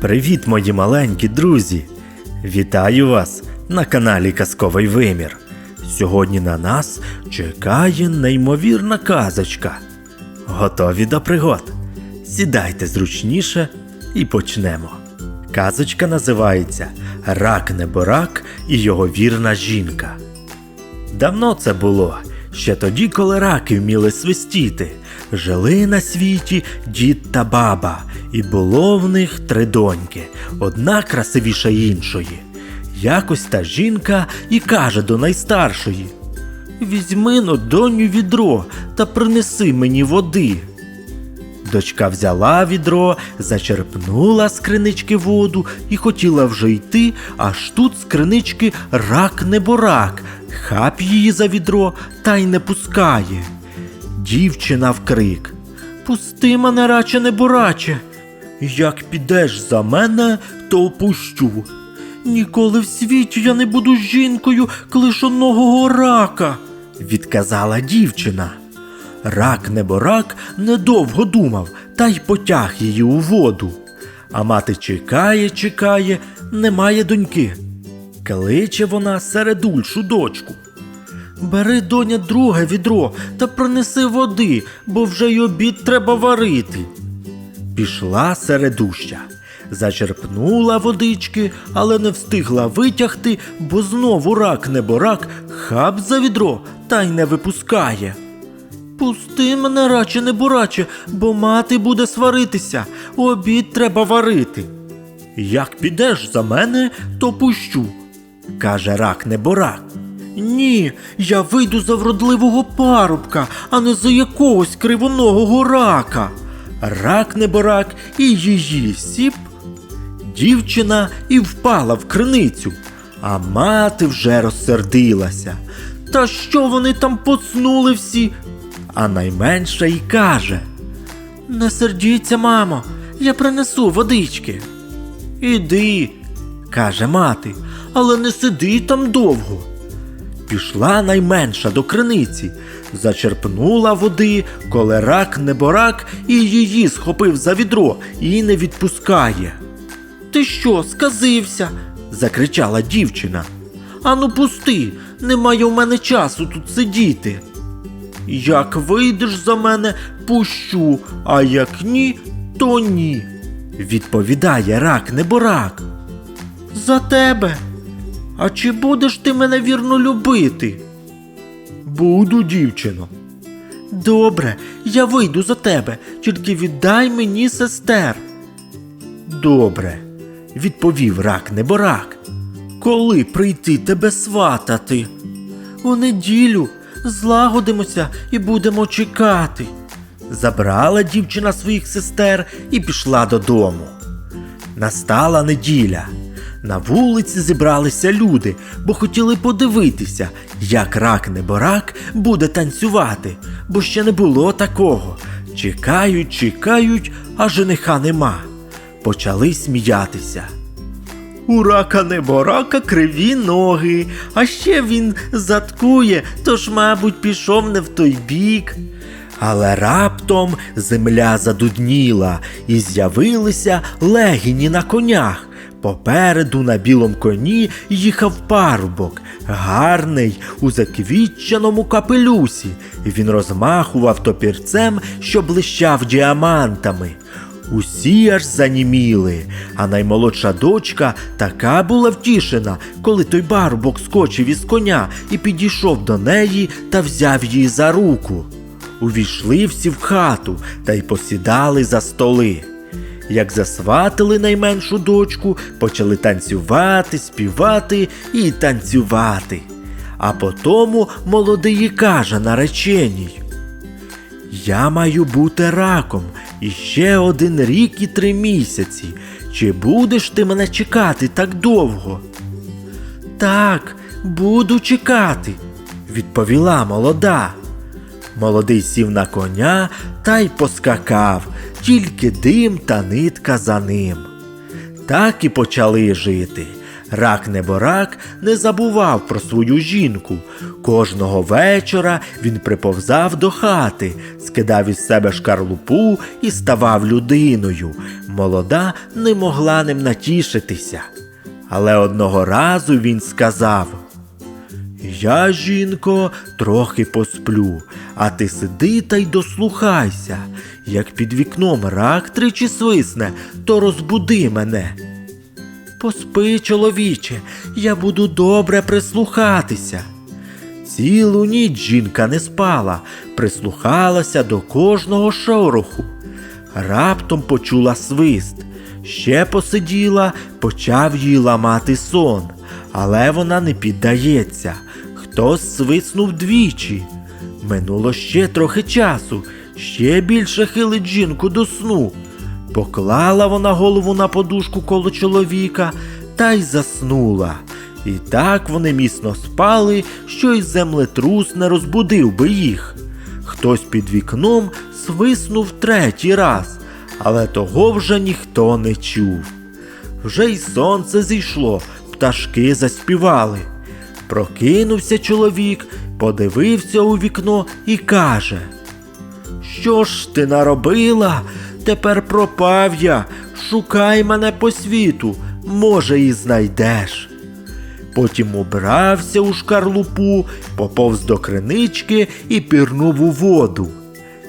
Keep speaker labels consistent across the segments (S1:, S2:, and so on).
S1: Привіт, мої маленькі друзі! Вітаю вас на каналі Казковий Вимір. Сьогодні на нас чекає неймовірна казочка. Готові до пригод? Сідайте зручніше і почнемо. Казочка називається Рак неборак і його вірна жінка. Давно це було, ще тоді, коли раки вміли свистіти. Жили на світі дід та баба, і було в них три доньки, одна красивіша іншої. Якось та жінка і каже до найстаршої: Візьми но доню відро та принеси мені води. Дочка взяла відро, зачерпнула з кринички воду і хотіла вже йти, аж тут з кринички рак неборак, хап її за відро та й не пускає. Дівчина вкрик Пусти мене, раче небораче. Як підеш за мене, то опущу. Ніколи в світі я не буду жінкою клишоногого рака, відказала дівчина. Рак неборак недовго думав та й потяг її у воду. А мати чекає, чекає, немає доньки. Кличе вона середульшу дочку. Бери, доня, друге відро та принеси води, бо вже й обід треба варити. Пішла середуща, зачерпнула водички, але не встигла витягти, бо знову рак неборак хап за відро та й не випускає. Пусти мене, раче небораче, бо мати буде сваритися, обід треба варити. Як підеш за мене, то пущу, каже рак неборак. Ні, я вийду за вродливого парубка, а не за якогось кривоногого рака. Рак неборак і її сіп. Дівчина і впала в криницю, а мати вже розсердилася. Та що вони там поцнули всі? А найменша й каже: Не сердіться, мамо, я принесу водички. Іди, каже мати, але не сиди там довго. Пішла найменша до криниці, зачерпнула води, коли рак неборак і її схопив за відро і не відпускає. Ти що, сказився? закричала дівчина. Ану пусти, немає в мене часу тут сидіти. Як вийдеш за мене, пущу, а як ні, то ні, відповідає рак неборак. За тебе. А чи будеш ти мене вірно любити? Буду, дівчино. Добре, я вийду за тебе, тільки віддай мені сестер. Добре, відповів рак неборак. Коли прийти тебе сватати? У неділю злагодимося і будемо чекати. Забрала дівчина своїх сестер і пішла додому. Настала неділя. На вулиці зібралися люди, бо хотіли подивитися, як рак неборак буде танцювати, бо ще не було такого. Чекають, чекають, а жениха нема. Почали сміятися. У рака неборака криві ноги, а ще він заткує, тож, мабуть, пішов не в той бік. Але раптом земля задудніла, і з'явилися легіні на конях. Попереду на білому коні їхав парубок, гарний у заквітчаному капелюсі. Він розмахував топірцем, що блищав діамантами. Усі аж заніміли, а наймолодша дочка така була втішена, коли той барбок скочив із коня і підійшов до неї та взяв її за руку. Увійшли всі в хату та й посідали за столи. Як засватили найменшу дочку, почали танцювати, співати і танцювати. А потому молодий каже нареченій. Я маю бути раком іще один рік і три місяці. Чи будеш ти мене чекати так довго? Так, буду чекати, відповіла молода. Молодий сів на коня та й поскакав, тільки дим та нитка за ним. Так і почали жити. Рак неборак не забував про свою жінку. Кожного вечора він приповзав до хати, скидав із себе шкарлупу і ставав людиною. Молода не могла ним натішитися. Але одного разу він сказав: Я, жінко, трохи посплю, а ти сиди та й дослухайся. Як під вікном рак тричі свисне, то розбуди мене. Поспи, чоловіче, я буду добре прислухатися. Цілу ніч жінка не спала, прислухалася до кожного шороху. Раптом почула свист. Ще посиділа, почав їй ламати сон, але вона не піддається. Хтось свиснув двічі. Минуло ще трохи часу, ще більше хилить жінку до сну. Поклала вона голову на подушку коло чоловіка та й заснула. І так вони міцно спали, що й землетрус не розбудив би їх. Хтось під вікном свиснув третій раз, але того вже ніхто не чув. Вже й сонце зійшло, пташки заспівали. Прокинувся чоловік, подивився у вікно і каже: Що ж ти наробила? Тепер пропав я. Шукай мене по світу, може, і знайдеш. Потім убрався у шкарлупу, поповз до кринички і пірнув у воду.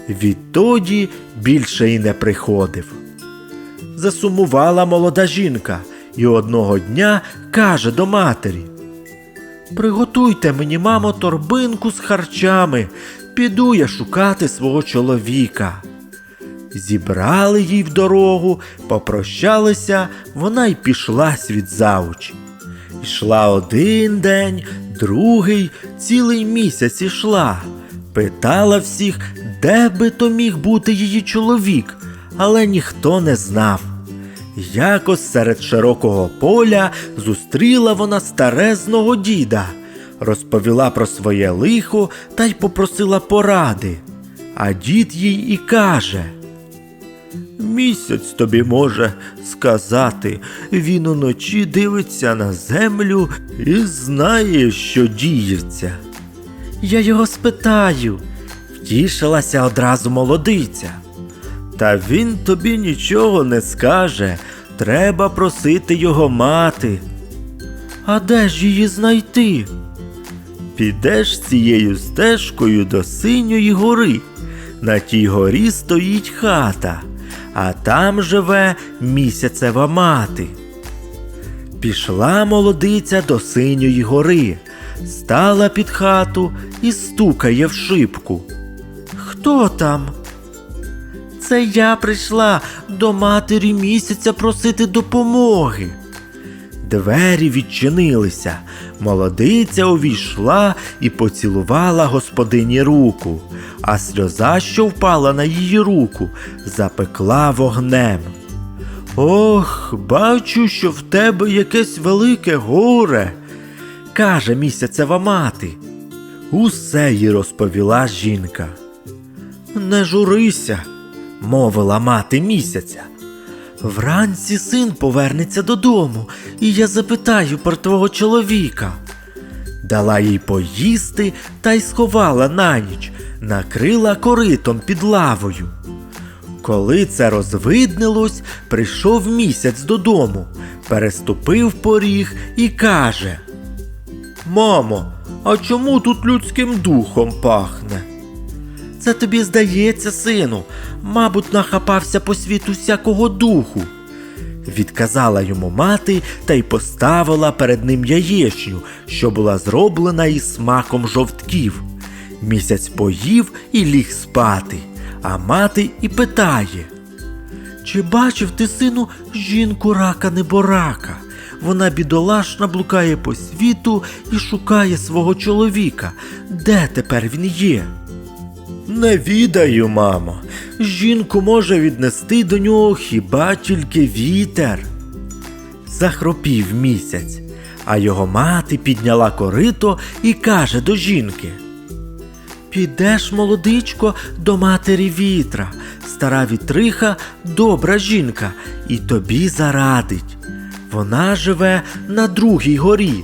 S1: Відтоді більше й не приходив. Засумувала молода жінка і одного дня каже до матері: Приготуйте мені, мамо, торбинку з харчами, піду я шукати свого чоловіка. Зібрали їй в дорогу, попрощалися, вона й пішла світ завуч. Йшла один день, другий, цілий місяць ішла. Питала всіх, де би то міг бути її чоловік, але ніхто не знав. Якось серед широкого поля зустріла вона старезного діда, розповіла про своє лихо та й попросила поради. А дід їй і каже. Місяць тобі може сказати, він уночі дивиться на землю і знає, що діється. Я його спитаю, втішилася одразу молодиця. Та він тобі нічого не скаже, треба просити його мати. А де ж її знайти? Підеш цією стежкою до синьої гори. На тій горі стоїть хата, а там живе місяцева мати. Пішла молодиця до синьої гори, стала під хату і стукає в шибку. Хто там? Це я прийшла до матері місяця просити допомоги. Двері відчинилися. Молодиця увійшла і поцілувала господині руку, а сльоза, що впала на її руку, запекла вогнем. Ох, бачу, що в тебе якесь велике горе, каже місяцева мати. Усе їй розповіла жінка. Не журися, мовила мати місяця. Вранці син повернеться додому, і я запитаю про твого чоловіка. Дала їй поїсти та й сховала на ніч, накрила коритом під лавою. Коли це розвиднилось, прийшов місяць додому, переступив поріг і каже: Мамо, а чому тут людським духом пахне? Це тобі здається, сину, мабуть, нахапався по світу всякого духу. Відказала йому мати та й поставила перед ним яєчню, що була зроблена із смаком жовтків. Місяць поїв і ліг спати, а мати і питає: Чи бачив ти, сину, жінку рака неборака? Вона бідолашна блукає по світу і шукає свого чоловіка. Де тепер він є? Не відаю, мамо. Жінку може віднести до нього хіба тільки вітер. Захропів місяць, а його мати підняла корито і каже до жінки. Підеш, молодичко, до матері вітра, стара вітриха, добра жінка, і тобі зарадить. Вона живе на другій горі.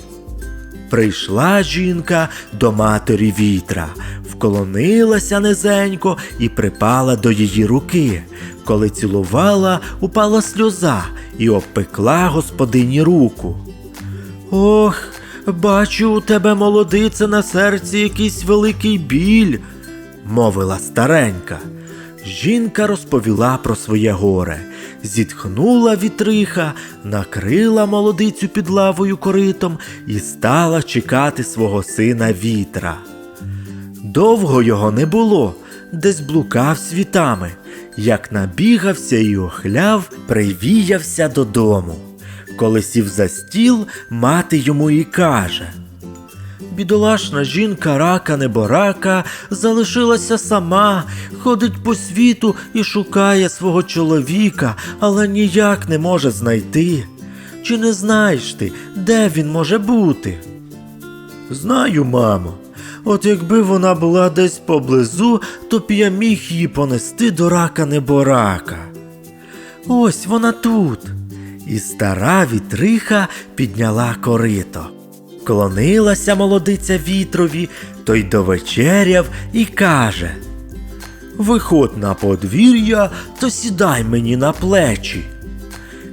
S1: Прийшла жінка до матері вітра, вклонилася низенько і припала до її руки. Коли цілувала, упала сльоза і обпекла господині руку. Ох, бачу, у тебе, молодице, на серці якийсь великий біль, мовила старенька. Жінка розповіла про своє горе, зітхнула вітриха, накрила молодицю під лавою коритом і стала чекати свого сина вітра. Довго його не було, десь блукав світами. Як набігався і охляв, привіявся додому. Коли сів за стіл, мати йому і каже. Бідолашна жінка рака неборака залишилася сама, ходить по світу і шукає свого чоловіка, але ніяк не може знайти. Чи не знаєш ти, де він може бути? Знаю, мамо. От якби вона була десь поблизу, то б я міг її понести до рака неборака. Ось вона тут. І стара вітриха підняла корито. Клонилася молодиця вітрові, той довечеряв і каже Виходь на подвір'я, то сідай мені на плечі.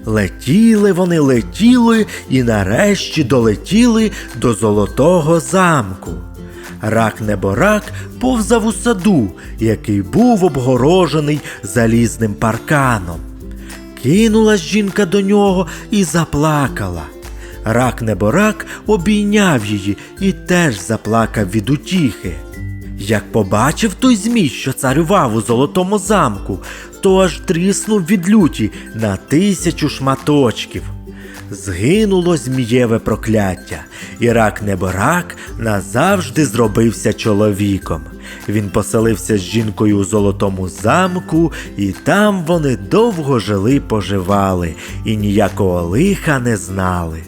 S1: Летіли вони, летіли і нарешті долетіли до золотого замку. Рак неборак повзав у саду, який був обгорожений залізним парканом. Кинулась жінка до нього і заплакала. Рак неборак обійняв її і теж заплакав від утіхи. Як побачив той змій, що царював у золотому замку, то аж тріснув від люті на тисячу шматочків. Згинуло змієве прокляття, і рак неборак назавжди зробився чоловіком. Він поселився з жінкою у золотому замку, і там вони довго жили поживали і ніякого лиха не знали.